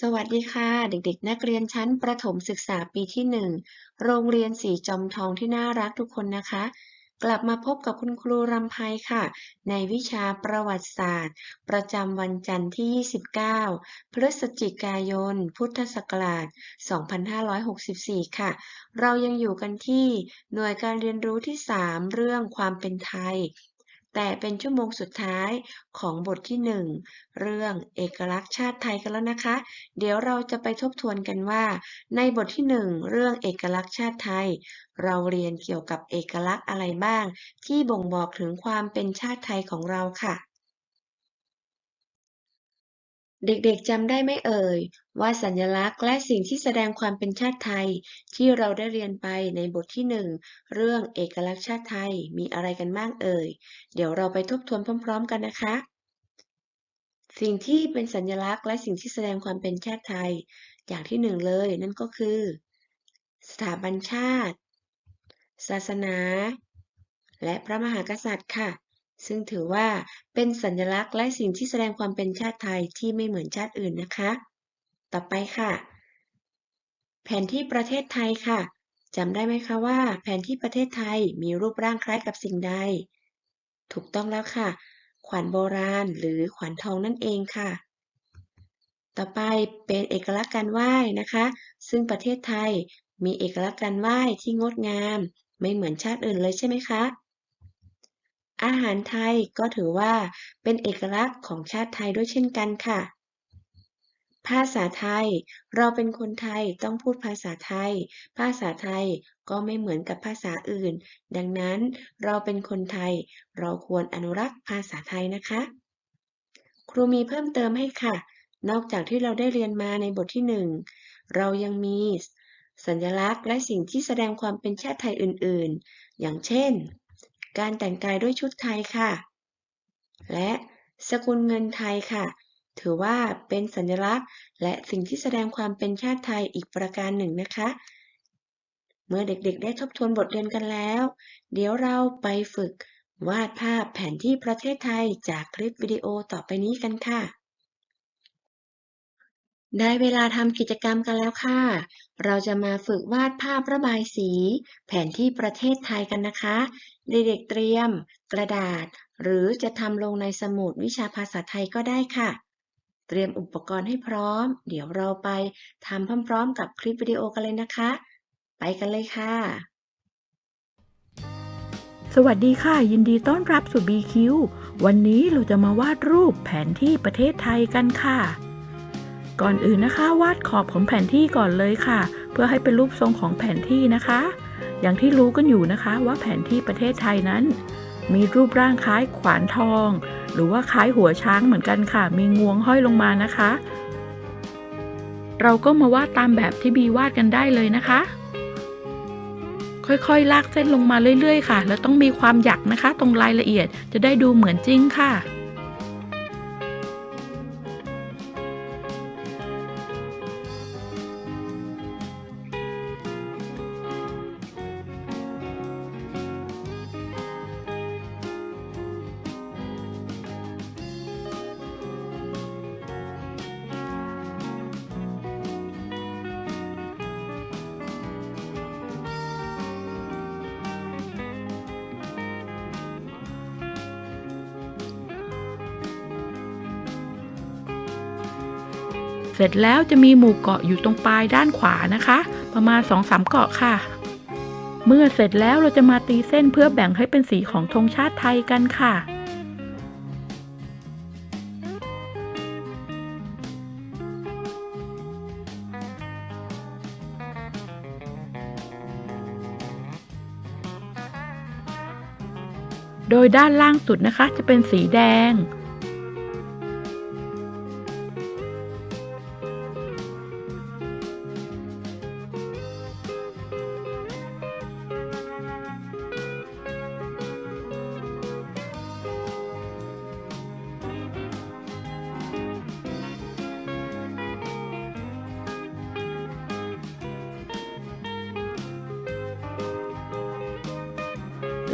สวัสดีค่ะ เด็กๆ นักเรียนชั้นประถมศึกษาปีที่ 1 โรงเรียนสีจอมทองที่น่ารักทุกคนนะคะ กลับมาพบกับคุณครูรำไพค่ะ ในวิชาประวัติศาสตร์ ประจำวันจันทร์ที่ 29 พฤศจิกายน พุทธศักราช 2564 ค่ะ เรายังอยู่กันที่หน่วยการเรียนรู้ที่ 3 เรื่องความเป็นไทย แต่เป็นชั่วโมงสุดท้ายของบทที่ 1 เรื่องเอกลักษณ์ชาติไทยกันแล้วนะคะ เดี๋ยวเราจะไปทบทวนกันว่า ในบทที่ 1 เรื่องเอกลักษณ์ชาติไทย เราเรียนเกี่ยวกับเอกลักษณ์อะไรบ้าง ที่บ่งบอกถึงความเป็นชาติไทยของเราค่ะ เด็กๆจำได้ไหมเอ่ย ว่าสัญลักษณ์และสิ่งที่แสดงความเป็นชาติไทย ที่เราได้เรียนไปในบทที่หนึ่งเรื่องเอกลักษณ์ชาติไทยมีอะไรกันบ้างเอ่ย เดี๋ยวเราไปทบทวนพร้อม ๆ กันนะคะ สิ่งที่เป็นสัญลักษณ์และสิ่งที่แสดงความเป็นชาติไทย อย่างที่หนึ่งเลย นั่นก็คือ สถาบันชาติ ศาสนา และพระมหากษัตริย์ค่ะ ซึ่งถือว่าเป็นสัญลักษณ์และสิ่งที่แสดงความเป็นชาติไทยที่ไม่เหมือนชาติอื่นนะคะ ต่อไปค่ะ แผนที่ประเทศไทยค่ะจำได้ไหมคะว่า แผนที่ประเทศไทยมีรูปร่างคล้ายกับสิ่งใด ถูกต้องแล้วค่ะ ขวานโบราณหรือขวานทองนั่นเองค่ะ ต่อไปเป็นเอกลักษณ์การไหว้นะคะ ซึ่งประเทศไทยมีเอกลักษณ์การไหว้ที่งดงาม ไม่เหมือนชาติอื่นเลยใช่ไหมคะ อาหารไทยก็ถือว่าเป็นเอกลักษณ์ของชาติไทยด้วยเช่นกันค่ะ ภาษาไทย เราเป็นคนไทยต้องพูดภาษาไทย ภาษาไทยก็ไม่เหมือนกับภาษาอื่น ดังนั้นเราเป็นคนไทย เราควรอนุรักษ์ภาษาไทยนะคะ ครูมีเพิ่มเติมให้ค่ะ นอกจากที่เราได้เรียนมาในบทที่หนึ่งเรายังมีสัญลักษณ์และสิ่งที่แสดงความเป็นชาติไทยอื่น ๆ อย่างเช่น การแต่งกายด้วยชุดไทยค่ะ และสกุลเงินไทยค่ะ ถือว่าเป็นสัญลักษณ์ และสิ่งที่แสดงความเป็นชาติไทยอีกประการหนึ่งนะคะ เมื่อเด็กๆ ได้ทบทวนบทเรียนกันแล้ว เดี๋ยวเราไปฝึกวาดภาพแผนที่ประเทศไทยจากคลิปวิดีโอต่อไปนี้กันค่ะ ได้เวลาทำกิจกรรมกันแล้วค่ะ เราจะมาฝึกวาดภาพระบายสี แผนที่ประเทศไทยกันนะคะ เด็กๆเตรียม กระดาษ หรือจะทำลงในสมุดวิชาภาษาไทยก็ได้ค่ะ เตรียมอุปกรณ์ให้พร้อม เดี๋ยวเราไปทำพร้อมๆ กับคลิปวิดีโอกันเลยนะคะ ไปกันเลยค่ะ สวัสดีค่ะ ยินดีต้อนรับสู่ BQ วันนี้เราจะมาวาดรูปแผนที่ประเทศไทยกันค่ะ ก่อนอื่นนะคะ วาดขอบของแผนที่ก่อนเลยค่ะ เพื่อให้เป็นรูปทรงของแผนที่นะคะ อย่างที่รู้กันอยู่นะคะว่าแผนที่ประเทศไทยนั้น มีรูปร่างคล้ายขวานทอง หรือว่าคล้ายหัวช้างเหมือนกันค่ะ มีงวงห้อยลงมานะคะ เราก็มาวาดตามแบบที่บีวาดกันได้เลยนะคะ ค่อยๆ ลากเส้นลงมาเรื่อยๆ ค่ะ แล้วต้องมีความหยักนะคะ ตรงรายละเอียดจะได้ดูเหมือนจริงค่ะ เสร็จแล้วจะมีหมู่เกาะอยู่ตรงปลายด้านขวานะคะ ประมาณ2อสเกาะค่ะ เมื่อเสร็จแล้วเราจะมาตีเส้นเพื่อแบ่งให้เป็นสีของธงชาติไทยกันค่ะโดยด้านล่างสุดนะคะจะเป็นสีแดง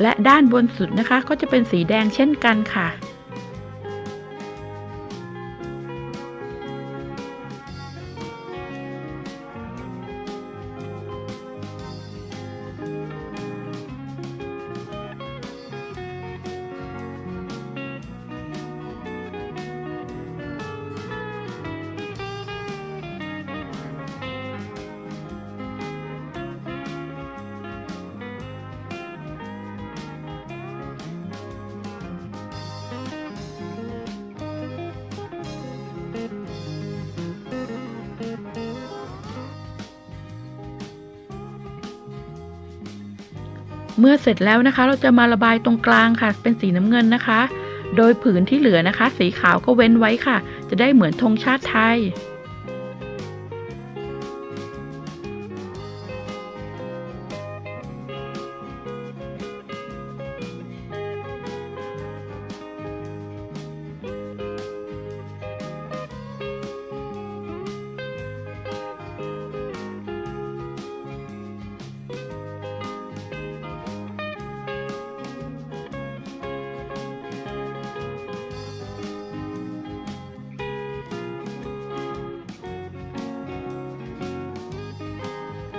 และด้านบนสุดนะคะก็จะเป็นสีแดงเช่นกันค่ะ เมื่อเสร็จแล้วนะคะ เราจะมาระบายตรงกลางค่ะ เป็นสีน้ำเงินนะคะ โดยผืนที่เหลือนะคะ สีขาวก็เว้นไว้ค่ะ จะได้เหมือนธงชาติไทย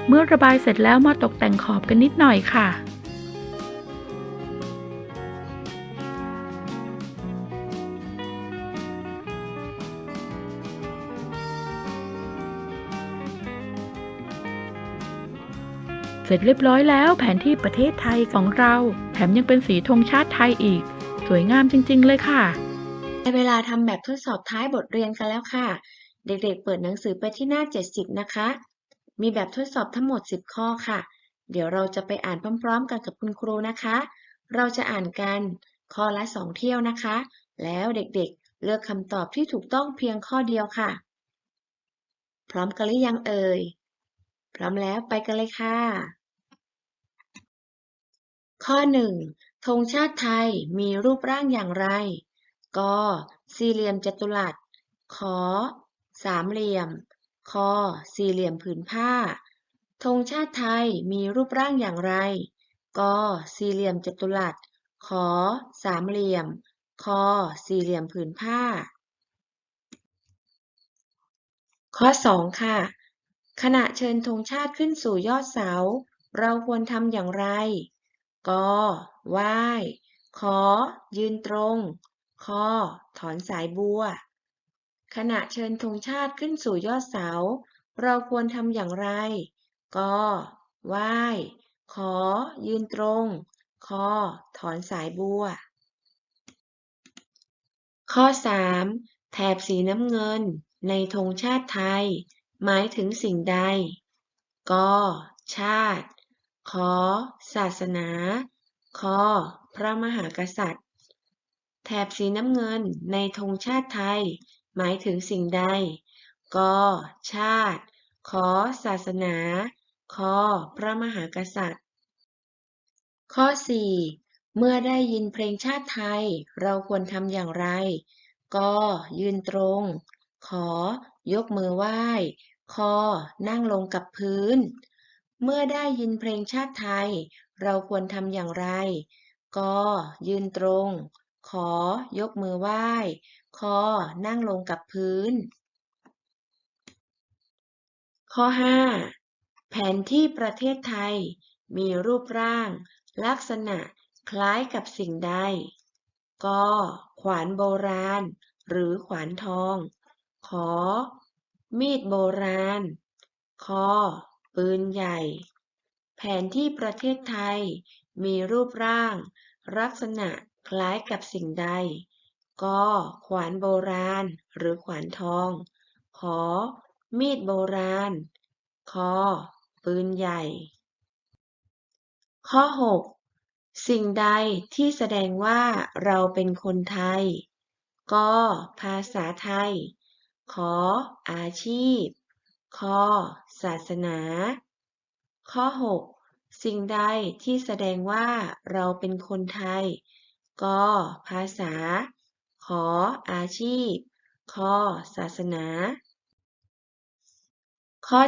เมื่อระบายเสร็จแล้วมาตกแต่งขอบกันนิดหน่อยค่ะเสร็จเรียบร้อยแล้วแผนที่ประเทศไทยของเรา แถมยังเป็นสีธงชาติไทยอีก สวยงามจริง ๆ เลยค่ะได้เวลาทำแบบทดสอบท้ายบทเรียนกันแล้วค่ะ เด็กๆเปิดหนังสือไปที่หน้า 70 นะคะ มีแบบทดสอบทั้งหมด 10 ข้อค่ะ เดี๋ยวเราจะไปอ่านพร้อมๆ กันกับคุณครูนะคะ เราจะอ่านกันข้อละ 2 เที่ยวนะคะ แล้วเด็กๆ เลือกคำตอบที่ถูกต้องเพียงข้อเดียวค่ะ พร้อมกันหรือยังเอ่ย พร้อมแล้วไปกันเลยค่ะ ข้อ 1. ธงชาติไทยมีรูปร่างอย่างไร ก สี่เหลี่ยมจัตุรัส ข สามเหลี่ยม คสี่เหลี่ยมผืนผ้า ธงชาติไทยมีรูปร่างอย่างไร ก สี่เหลี่ยมจัตุรัสขสามเหลี่ยมคสี่เหลี่ยมผืนผ้า ข้อ 2 ค่ะ ขณะเชิญธงชาติขึ้นสู่ยอดเสา เราควรทำอย่างไร ก ไหว้ขยืนตรงคถอนสายบัว ขณะเชิญธงชาติขึ้นสู่ยอดเสา เราควรทำอย่างไรกไหว้ขอ ยืนตรง คอ ถอนสายบัว ข้อ 3 แถบสีน้ำเงิน ในธงชาติไทย หมายถึงสิ่งใดกชาติ ขอ ศาสนาคพระมหากษัตริย์ แถบสีน้ำเงินในธงชาติไทย หมายถึงสิ่งใด ก ชาติขศาสนา ค พระมหากษัตริย์ ข้อ 4 เมื่อได้ยินเพลงชาติไทย เราควรทำอย่างไร ก ยืนตรง ขอ ยกมือไหว้ ค นั่งลงกับพื้น เมื่อได้ยินเพลงชาติไทย เราควรทำอย่างไร ก ยืนตรง ขอ ยกมือไหว้ คนั่งลงกับพื้น ข้อ 5 แผนที่ประเทศไทย มีรูปร่าง ลักษณะคล้ายกับสิ่งใดกขวานโบราณ หรือขวานทอง ขอ มีดโบราณคปืนใหญ่ แผนที่ประเทศไทย มีรูปร่าง ลักษณะคล้ายกับสิ่งใด กขวานโบราณ หรือขวานทองขมีดโบราณคปืนใหญ่ ข้อ 6 สิ่งใดที่แสดงว่าเราเป็นคนไทย ก ภาษาไทย ขอาชีพ ค ศาสนา ข้อ 6 สิ่งใดที่แสดงว่าเราเป็นคนไทย ก ภาษา ขออาชีพคศาสนา ข้อ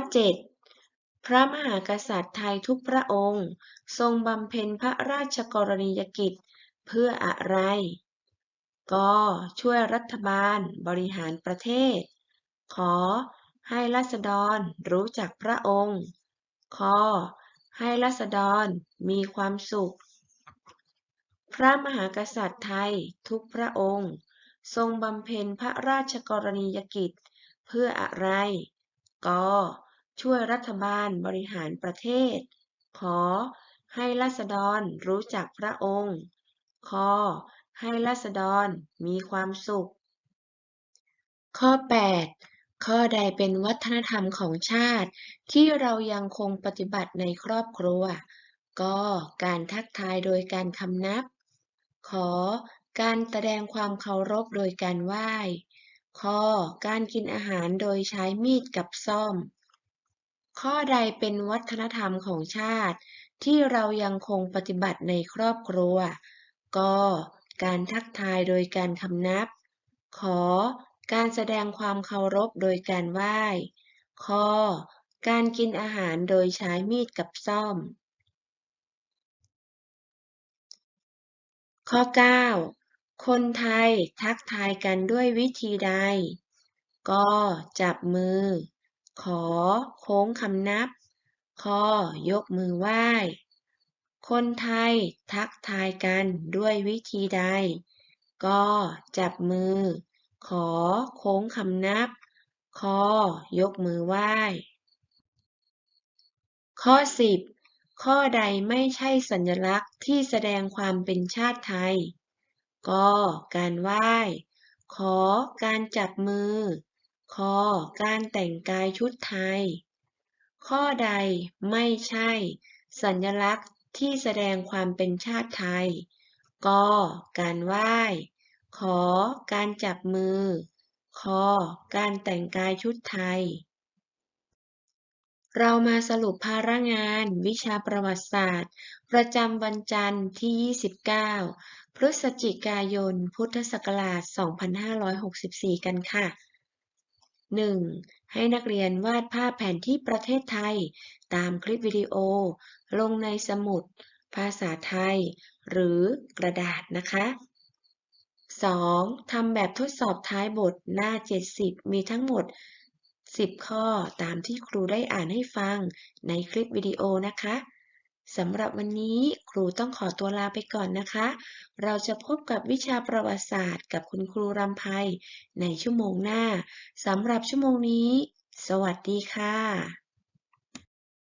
7 พระมหากษัตริย์ไทยทุกพระองค์ ทรงบำเพ็ญพระราชกรณียกิจเพื่ออะไรกช่วยรัฐบาลบริหารประเทศ ขอให้ราษฎรรู้จักพระองค์คให้ราษฎรมีความสุข พระมหากษัตริย์ไทยทุกพระองค์ ทรงบำเพ็ญพระราชกรณียกิจ เพื่ออะไร ก ช่วยรัฐบาลบริหารประเทศขให้ราษฎรรู้จักพระองค์คให้ราษฎรมีความสุข ข้อ 8 ข้อใดเป็นวัฒนธรรมของชาติ ที่เรายังคงปฏิบัติในครอบครัวกการทักทายโดยการคำนับ ข การแสดงความเคารพโดยการไหว้คการกินอาหารโดยใช้มีดกับซ่อม ข้อใดเป็นวัฒนธรรมของชาติ ที่เรายังคงปฏิบัติในครอบครัว ก การทักทายโดยการคำนับขการแสดงความเคารพโดยการไหว้คการกินอาหารโดยใช้มีดกับซ่อมข้อ 9 คนไทยทักทายกันด้วยวิธีใด ก จับมือ ขอ โค้งคำนับ ค ยกมือไหว้ คนไทยทักทายกันด้วยวิธีใด ก จับมือ ขอ โค้งคำนับ ค ยกมือไหว้ ข้อ 10 ข้อใดไม่ใช่สัญลักษณ์ที่แสดงความเป็นชาติไทย กการไหว้ ขอการจับมือคการแต่งกายชุดไทย ข้อใดไม่ใช่ สัญลักษณ์ที่แสดงความเป็นชาติไทยกการไหว้ ขอการจับมือคการแต่งกายชุดไทย เรามาสรุปภาระงานวิชาประวัติศาสตร์ ประจำวันจันทร์ที่ 29 พฤศจิกายน พุทธศักราช 2564 กันค่ะ 1. ให้นักเรียนวาดภาพแผนที่ประเทศไทย ตามคลิปวิดีโอ ลงในสมุด ภาษาไทย หรือกระดาษนะคะ 2. ทำแบบทดสอบท้ายบทหน้า 70 มีทั้งหมด 10 ข้อตามที่ครูได้อ่านให้ฟังในคลิปวิดีโอนะคะ สำหรับวันนี้ครูต้องขอตัวลาไปก่อนนะคะ เราจะพบกับวิชาประวัติศาสตร์ กับคุณครูรำไพในชั่วโมงหน้า สำหรับชั่วโมงนี้ สวัสดีค่ะ